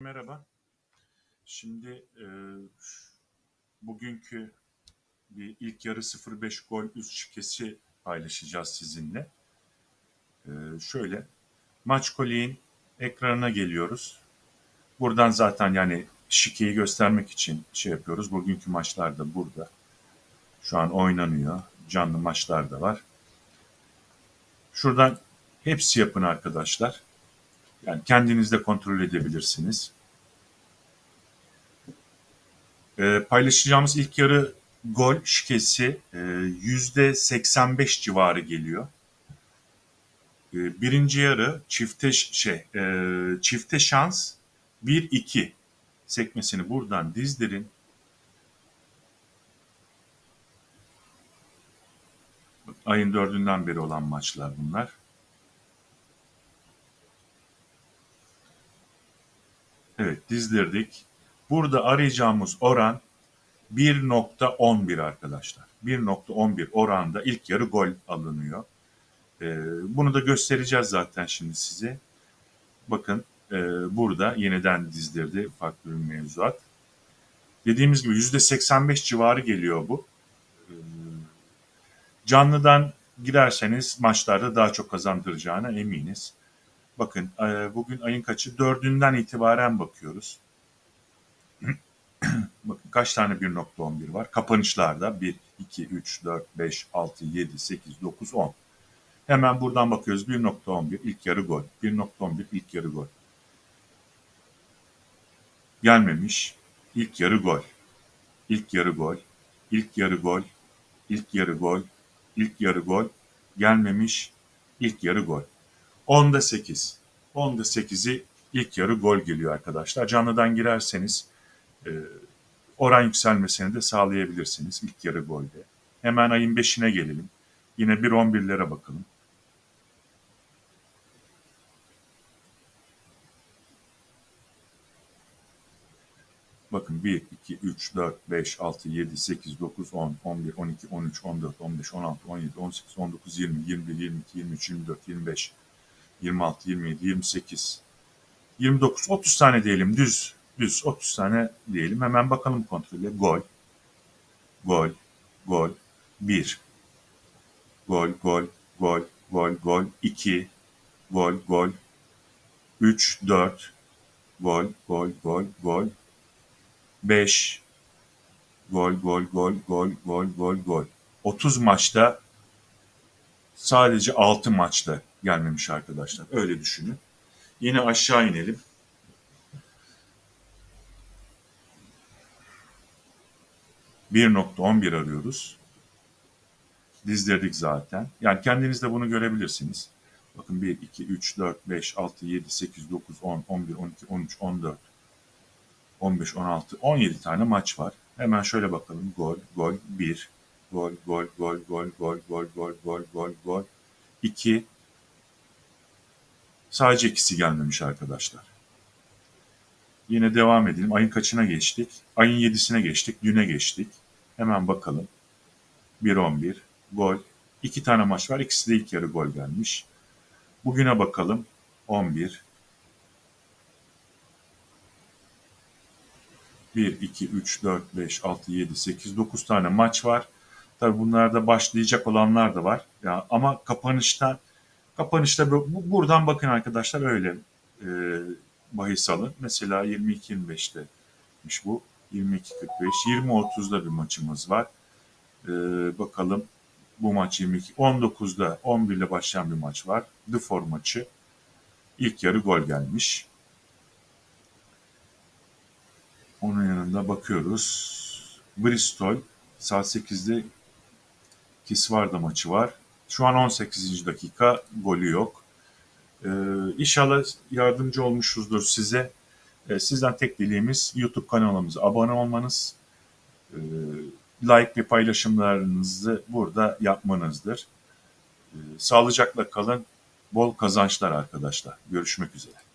Merhaba. Şimdi e, bugünkü bir ilk yarı 0-5 gol üst şifresi paylaşacağız sizinle. E, şöyle, maç koliğin ekranına geliyoruz. Buradan zaten yani şikeyi göstermek için şey yapıyoruz. Bugünkü maçlar da burada. Şu an oynanıyor. Canlı maçlar da var. Şuradan hepsi yapın arkadaşlar. Yani kendiniz de kontrol edebilirsiniz. Ee, paylaşacağımız ilk yarı gol şikesi e, yüzde 85 civarı geliyor. Ee, birinci yarı çifte şey e, çifte şans 1-2 sekmesini buradan dizdirin. Ayın dördünden beri olan maçlar bunlar. Dizdirdik. Burada arayacağımız oran 1.11 arkadaşlar. 1.11 oranda ilk yarı gol alınıyor. Ee, bunu da göstereceğiz zaten şimdi size. Bakın e, burada yeniden dizdirdi farklı bir mevzuat. Dediğimiz gibi %85 civarı geliyor bu. Ee, canlıdan girerseniz maçlarda daha çok kazandıracağına eminiz. Bakın e, bugün ayın kaçı? Dördünden itibaren bakıyoruz. Bakın kaç tane 1.11 var? Kapanışlarda 1, 2, 3, 4, 5, 6, 7, 8, 9, 10. Hemen buradan bakıyoruz. 1.11 ilk yarı gol. 1.11 ilk yarı gol. Gelmemiş. İlk yarı gol. İlk yarı gol. İlk yarı gol. İlk yarı gol. İlk yarı gol. Gelmemiş. İlk yarı gol. 10'da 8. 10'da 8'i ilk yarı gol geliyor arkadaşlar. Canlıdan girerseniz e, oran yükselmesini de sağlayabilirsiniz ilk yarı golde. Hemen ayın 5'ine gelelim. Yine 1-11'lere bakalım. Bakın 1, 2, 3, 4, 5, 6, 7, 8, 9, 10, 11, 12, 13, 14, 15, 16, 17, 18, 19, 20, 21, 22, 23, 24, 25, 26, 27, 28, 29, 30 tane diyelim düz düz 30 tane diyelim. Hemen bakalım kontrole. Gol, gol, gol, 1, gol, gol, gol, gol, gol, 2, gol, gol, 3, 4, gol, gol, gol, gol, 5, gol, gol, gol, gol, gol, gol, gol. 30 maçta sadece 6 maçta gelmemiş arkadaşlar. Öyle düşünün. Yine aşağı inelim. 1.11 arıyoruz. Dizdirdik zaten. Yani kendiniz de bunu görebilirsiniz. Bakın 1, 2, 3, 4, 5, 6, 7, 8, 9, 10, 11, 12, 13, 14, 15, 16, 17 tane maç var. Hemen şöyle bakalım. Gol, gol, 1, gol, gol, gol, gol, gol, gol, gol, gol, gol, gol, 2. Sadece ikisi gelmemiş arkadaşlar. Yine devam edelim. Ayın kaçına geçtik? Ayın 7'sine geçtik. Düne geçtik. Hemen bakalım. 1-11. Gol. İki tane maç var. İkisi de ilk yarı gol gelmiş. Bugüne bakalım. 11. 1, 2, 3, 4, 5, 6, 7, 8, 9 tane maç var. Tabi bunlarda başlayacak olanlar da var. Ya, ama kapanışta kapanışta bu, buradan bakın arkadaşlar öyle. E, bahis alın. Mesela 22-25'temiş bu. 22-45, 20-30'da bir maçımız var. Ee, bakalım bu maç 22, 19'da 11 ile başlayan bir maç var. The Four maçı. İlk yarı gol gelmiş. Onun yanında bakıyoruz. Bristol saat 8'de Kisvarda maçı var. Şu an 18. dakika golü yok. Ee, inşallah yardımcı olmuşuzdur size. Ee, sizden tek dileğimiz YouTube kanalımıza abone olmanız, e, like ve paylaşımlarınızı burada yapmanızdır. Ee, sağlıcakla kalın, bol kazançlar arkadaşlar. Görüşmek üzere.